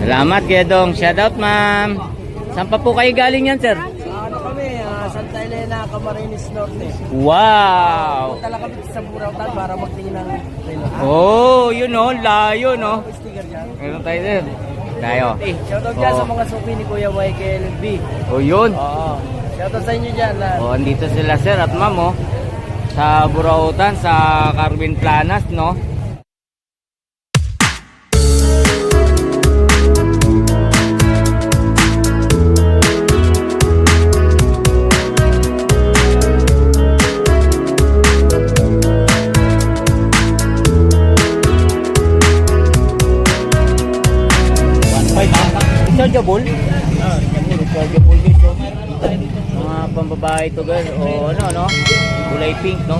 Salamat, Kuya Dong. Shoutout, ma'am. Saan pa po kayo galing yan, sir? Ano kami, ah, Santa Elena, Camarines Norte. Wow! Punta lang kami sa Burautan para magtingin ng. Oh, yun oh, layo, no? Sticker dyan. Meron tayo din. Tayo. Eh, shoutout dyan sa mga suki ni Kuya YKLB. Oh, yun. Oo. Shoutout sa inyo dyan lahat. Oh, andito sila, sir at ma'am, oh. Sa Burautan, sa Carmen Planas, no? Pambabae to guys. O ano, no? Kulay pink, no?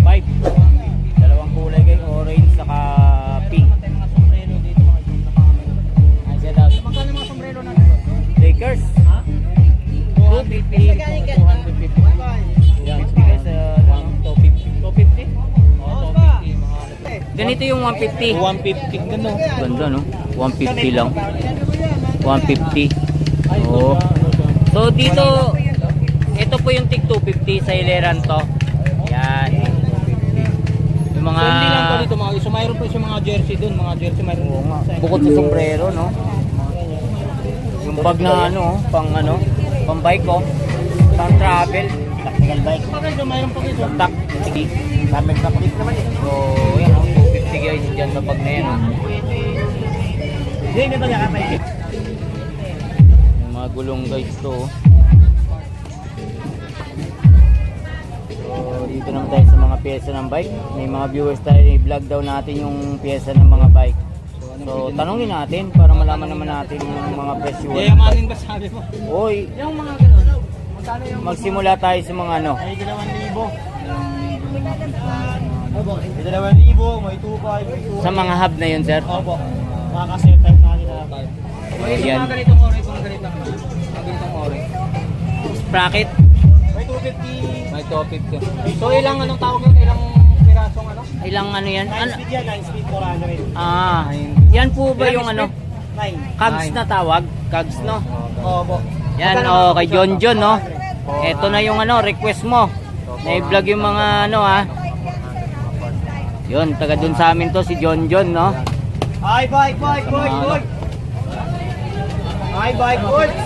1.5. Dalawang kulay guys. Orange saka pink. Na Lakers. 250. 250. Yan, guys. Uh, 250. 250? Ganito yung 150. 150 ka no? Ganda no? 150 lang. 150. Oo. So dito, ito po yung tig 250 sa Ileran to. Yan. Yung mga... So, hindi lang to dito mga iso. Mayroon po yung mga jersey doon. Mga jersey mayroon Oo nga. sa- Bukod sa sombrero, no? Yung bag na ano, pang ano, pang bike ko. Pang travel. Tactical bike. Mayroon po dito? Tak, sige. Na police naman eh. So, yan, oh, 250 guys dyan sa bag na yan. Oh. Hindi, hindi ba nakapay? Mga gulong guys to. So, dito naman tayo sa mga pyesa ng bike. May mga viewers tayo, i-vlog daw natin yung pyesa ng mga bike. So, tanongin natin para malaman naman natin yung mga presyo. Yayamanin ba sabi mo? Oy, Yung mga ganun. Magkano yung magsimula tayo sa mga ano. may 2,000? Opo, may 2,000, may 2,500, may 2,000. Sa mga hub na yun, sir. Opo. Makakaset type natin na tayo. Ayan. Mga ganitong ore, kung ganito naman. Mga ganitong ore. Sprocket. May 250. May 250. So ilang anong tawag yun? Ilang pirasong ano? Ilang ano yan? 9 Ano? speed yan, 9 speed 400. Ah, yan po ba yung ano? 9. Kags na tawag? Kags, no? Opo. Yan, oh, kay John John, no? Ito na yung ano, request mo. Na-vlog yung mga ano, ha? Yun, taga dun sa amin to, si John John, no? Ay, bike, bike, bike, bike. Ay, bike, bike.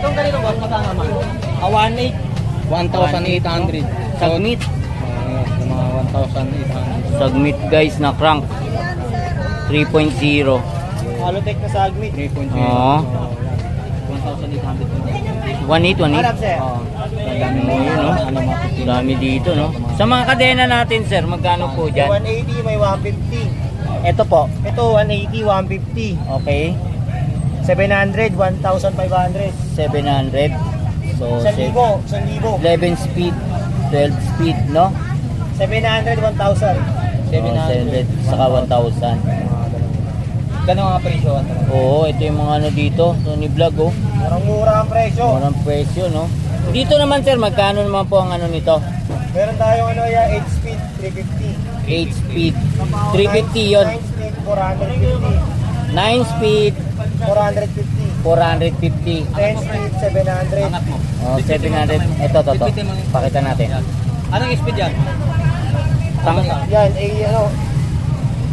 Itong ganito boss, magkano naman? Ah, 1,800. 1,800. Submit. Uh, mga 1,800. Submit, guys, na crank. 3.0. Alotech na sa Agmit. 3.0. Oo. 1,800. 1.8, 1.8. Harap, sir. Oo, yun, no? Dami dito, no? Sa mga kadena natin, sir, magkano po dyan? 180, may 150. Ito po. Ito, 180, 150. Okay. 700, 1,500. 700. So, 1,000, 1,000. 11 speed, 12 speed, no? 700, 1,000. 700 saka 1,000. Ganun ang presyo. Oo, ito yung mga ano dito, Tony Vlog, oh. Murang mura ang presyo. Murang presyo, no? Dito naman, sir, magkano naman po ang ano nito? Meron tayong ano ya 8 speed 350. 8 speed. 350 yon. 9 speed 450. 9 speed, 450. 450. 10 speed 700. Oh, 700. Ito, to, to. Pakita natin. Anong speed yan? Tang, Yan, A ano,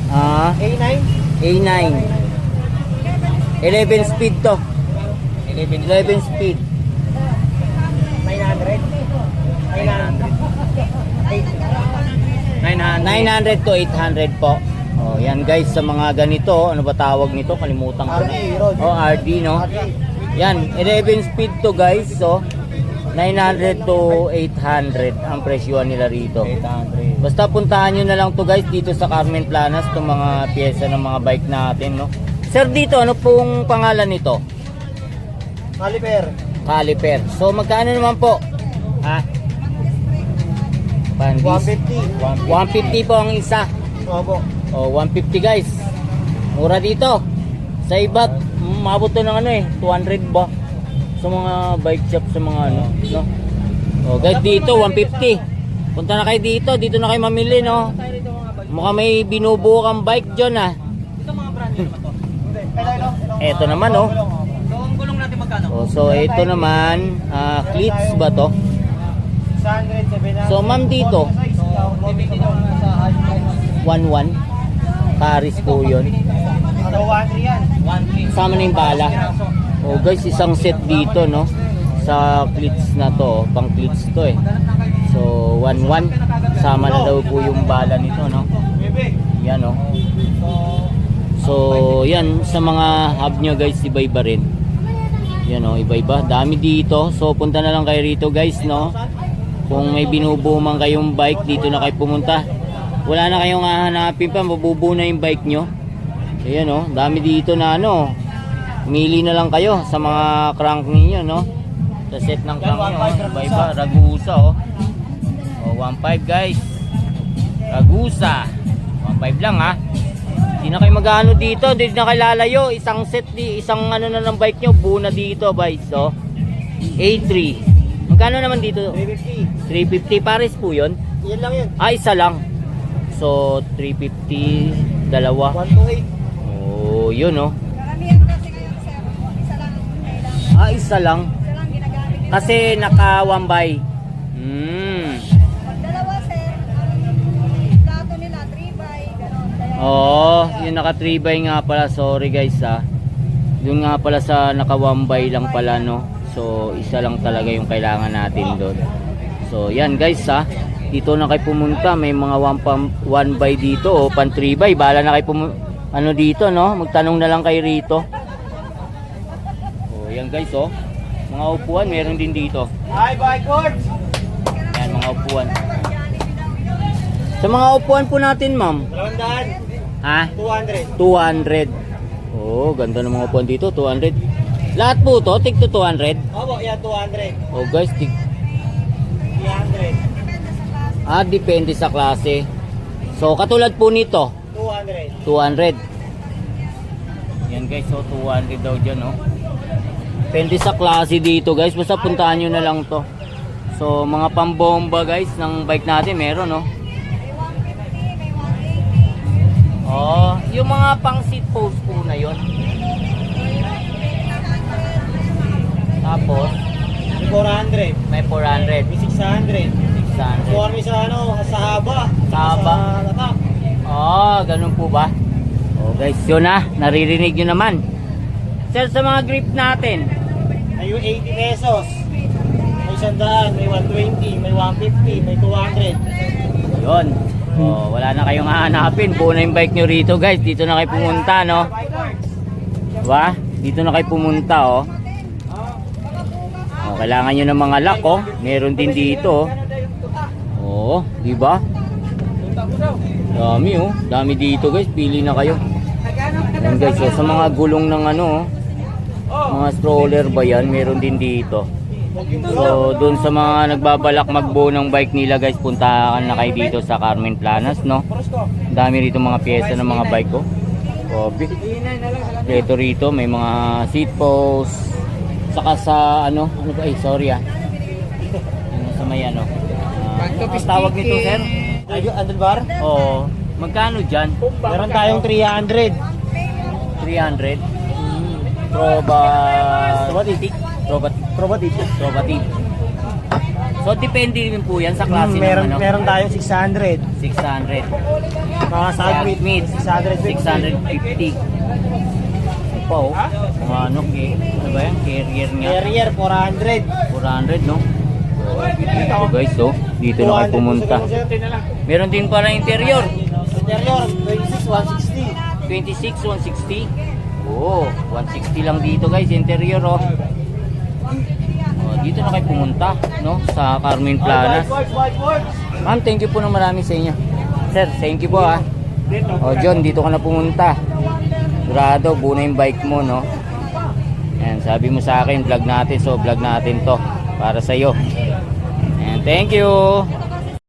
ah, A9. A9. 11 speed to. 11. 11 speed. 900. 900. 900 to 800 po. Oh, yan guys sa mga ganito, ano ba tawag nito? Kalimutan ko na. Oh, RD no. Yan, 11 speed to guys. So 900 to 800 ang presyo nila rito. 800. Basta puntahan nyo na lang to guys dito sa Carmen Planas itong mga pyesa ng mga bike natin no. Sir dito ano pong pangalan nito? Caliper. Caliper. So magkano naman po? Ha? Pandis. 150. 150 po ang isa. Opo. O, 150 guys. Mura dito. Sa iba, maabot to ng ano eh, 200 ba? Sa mga bike shop, sa mga ano, no? O, guys, dito, 150. Punta na kayo dito, dito na kayo mamili, no? Mukhang may binubuo kang bike dyan ah. Ito mga brand naman to. Ito, naman oh. So, ang gulong natin magkano? oh so ito naman, ah, cleats ba to? 600, 700. So, ma'am, dito. So, depende naman sa height. 1-1. Paris po yun. Ano, 1 yan? 1 Sama na yung bala. Oh guys, isang set dito no. Sa cleats na to, pang cleats to eh. So 1-1. Sama na daw po yung bala nito no. Yan oh. So, yan sa mga hub nyo guys, iba-iba rin. Yan oh, iba-iba. Dami dito. So punta na lang kayo rito guys no. Kung may binubuo man kayong bike, dito na kayo pumunta. Wala na kayong hahanapin pa, mabubuo na yung bike nyo. Ayan oh, dami dito na ano. Mili na lang kayo sa mga crank ninyo no. Sa set ng crank nyo, oh. iba-iba. Ragusa oh. Oh, 1.5 guys. Ragusa. 1.5 lang ha. Hindi na kayo mag-ano dito, hindi na kayo lalayo. Isang set, di, isang ano na ng bike nyo, buo na dito, guys. So, A3. Magkano naman dito? 350. 350 pares po yun. Yan lang yun. Ah, isa lang. So, 350, dalawa. 128. Oh, yun oh. Karamihan kasi ngayon sir, isa lang ang kailangan. Ah, isa lang. Isa lang ginagamit nila. Kasi naka one by. Hmm. Pag dalawa sir, ang plato nila 3 by. Kaya Oo, yung naka 3 by nga pala. Sorry guys ah. Yung nga pala sa naka 1 by lang pala no. So, isa lang talaga yung kailangan natin doon. So, yan guys ha. Dito na kayo pumunta. May mga 1 1 by dito o pan 3 by. Bala na kayo pumunta. Ano dito no? Magtanong na lang kayo rito. Oh, yan guys oh. Mga upuan meron din dito. Hi, bike courts. Yan mga upuan. Sa mga upuan po natin, ma'am. 200. Ha? 200. 200. Oh, ganda ng mga upuan dito, 200. Lahat po to, tig to 200. Opo, yan 200. Oh guys, tig 300. Ah depende sa klase. So katulad po nito, 200. 200. Yan guys, so 200 daw diyan, oh. Depende sa klase dito, guys. Basta puntahan niyo na lang to. So mga pambomba guys ng bike natin meron, no. may 150, may 180. Oh, yung mga pang seat post po na 'yon. Tapos May 400. may 400, May 600. 600. Kuha kami sa ano, sa haba. Sa haba. Sa. Oh, ganun po ba? Oh guys, yun na. Naririnig nyo naman. Sir, sa mga grip natin. May 80 pesos. May 100, may 120, may 150, may 200. Yun. Oh, wala na kayong hahanapin. Buo na yung bike nyo rito guys. Dito na kayo pumunta, no? Diba? Dito na kayo pumunta, oh. Oh, kailangan nyo ng mga lock, oh. Meron din dito, oh. Oh, di ba? Dami, oh. Dami dito, guys. Pili na kayo. Yan, guys, oh. Sa mga gulong ng ano, oh. Mga stroller ba yan? Meron din dito. So, doon sa mga nagbabalak magbuo ng bike nila, guys, puntahan na kayo dito sa Carmen Planas, no? Dami rito mga pyesa ng mga bike ko. Kobe. Ito rito, may mga seat posts. Saka sa ano, ano ba, ay sorry ah. Ano sa may ano. Ang tawag nito, sir? Ayun, handlebar? Oo. Magkano dyan? Meron tayong 300. 300. Proba... Probatic. Probatic. Probatic. Probatic. So, depende rin po yan sa klase Hmm, meron, ng ano. meron tayong 600. 600. Mga side meat. 650. 650. Ito pa oh. Mga ano, ano ba yan? Carrier niya. Carrier, 400. 400 no? Dito guys oh. Dito na kayo pumunta. Meron din pala interior. Interior, 26, 160. 26, 160. Oo, 160 lang dito guys, interior oh. oh dito na kayo pumunta, no? Sa Carmen Planas. Ma'am, thank you po ng marami sa inyo. Sir, thank you po ah. Oh, John, dito ka na pumunta. Sigurado, buo na yung bike mo, no? Ayan, sabi mo sa akin, vlog natin. So, vlog natin to para sa iyo. And thank you.